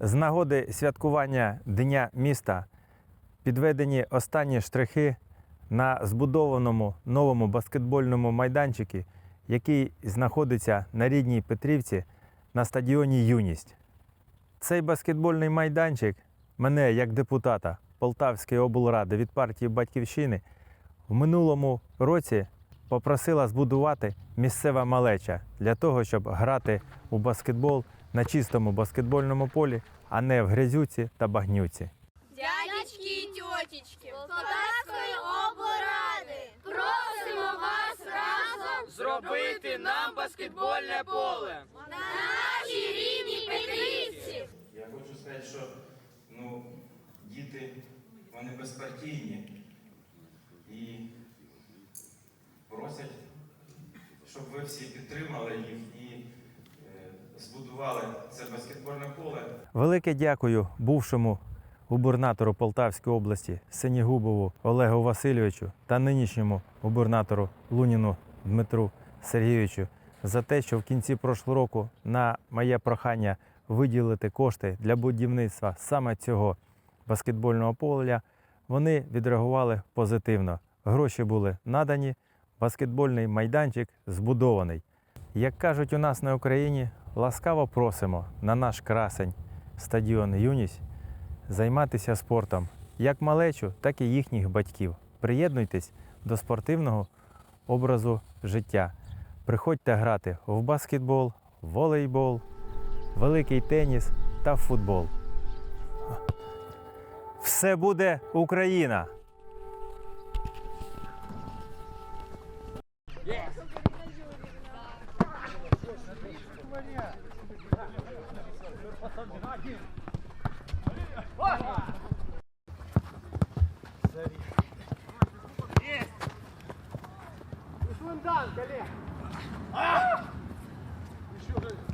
З нагоди святкування Дня міста підведені останні штрихи на збудованому новому баскетбольному майданчику, який знаходиться на рідній Петрівці на стадіоні Юність. Цей баскетбольний майданчик мене як депутата Полтавської облради від партії Батьківщини в минулому році попросила збудувати місцева малеча для того, щоб грати у баскетбол на чистому баскетбольному полі, а не в грязюці та багнюці. Дядечки і тьотечки, Полтавської облради, просимо вас разом Зробити нам баскетбольне поле. на нашій рідній Петрівці. Я хочу сказати, що ну, діти вони безпартійні і просять, щоб ви всі підтримали їх і збудували це баскетбольне поле. Велике дякую бувшому губернатору Полтавської області Синігубову Олегу Васильовичу та нинішньому губернатору Луніну Дмитру Сергійовичу за те, що в кінці прошлого року на моє прохання виділити кошти для будівництва саме цього баскетбольного поля, вони відреагували позитивно. Гроші були надані, баскетбольний майданчик збудований. Як кажуть у нас на Україні, ласкаво просимо на наш красень стадіон Юність займатися спортом як малечу, так і їхніх батьків. Приєднуйтесь до спортивного образу життя. Приходьте грати в баскетбол, волейбол, великий теніс та футбол. Все буде Україна! Есть! Ишундан, коллег! Еще раз!